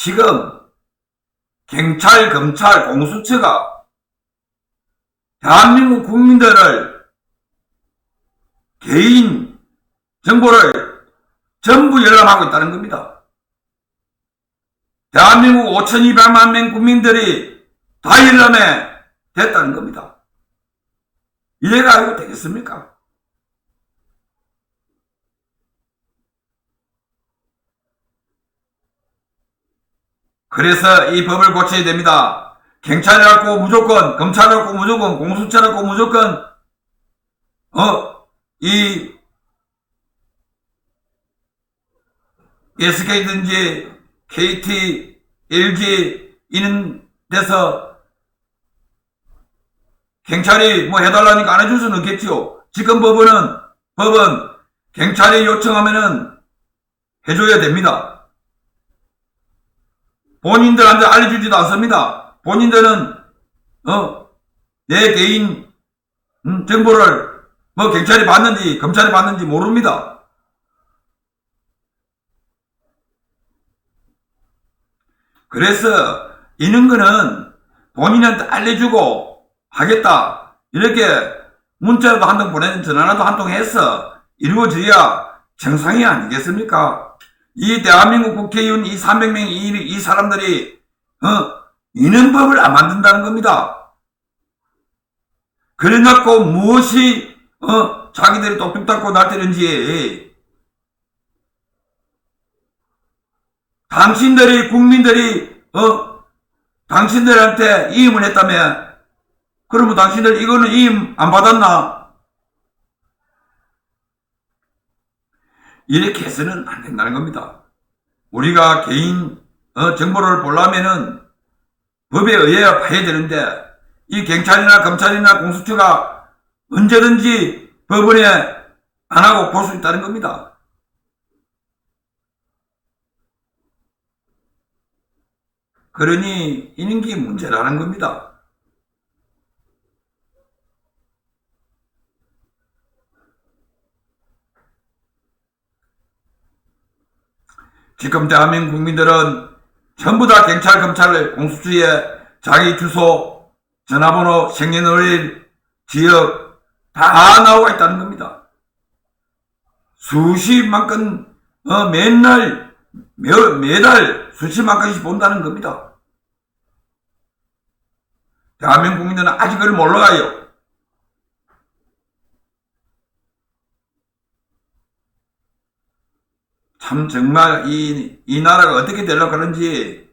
지금 경찰, 검찰, 공수처가 대한민국 국민들을 개인 정보를 전부 열람하고 있다는 겁니다. 대한민국 5,200만 명 국민들이 다 열람에 됐다는 겁니다. 이해가 되겠습니까? 그래서 이 법을 고쳐야 됩니다. 경찰이라고 무조건, 검찰이라고 무조건, 공수처라고 무조건, 어, 이, SK든지, KT, LG, 이런 데서 경찰이 뭐 해달라니까 안 해줄 수는 없겠지요. 지금 법은, 법은 경찰이 요청하면은 해줘야 됩니다. 본인들한테 알려주지도 않습니다. 본인들은 어, 내 개인 음, 정보를 뭐 경찰이 받는지 검찰이 받는지 모릅니다. 그래서 이런 거는 본인한테 알려주고 하겠다 이렇게 문자라도 한 통 보내는 전화라도 한 통 해서 이루어져야 정상이 아니겠습니까? 이 대한민국 국회의원 이 300명 이, 이 사람들이 어 이는 법을 안 만든다는 겁니다. 그래놓고 무엇이 어 자기들이 똑똑 닦고 날뛰는지 당신들이 국민들이 어 당신들한테 이임을 했다며 그러면 당신들 이거는 이임 안 받았나? 이렇게 해서는 안 된다는 겁니다. 우리가 개인 어, 정보를 보려면은 법에 의해야 봐야 되는데 이 경찰이나 검찰이나 공수처가 언제든지 법원에 안 하고 볼 수 있다는 겁니다. 그러니 이런 게 문제라는 겁니다. 지금 대한민국 국민들은 전부 다 경찰, 검찰, 공수처에 자기 주소, 전화번호, 생년월일, 지역 다 나와 있다는 겁니다. 수십만 건, 어, 맨날, 매, 매달 수십만 건씩 본다는 겁니다. 대한민국 국민들은 아직 그걸 몰라요. 참 정말 이, 이 나라가 어떻게 되려고 하는지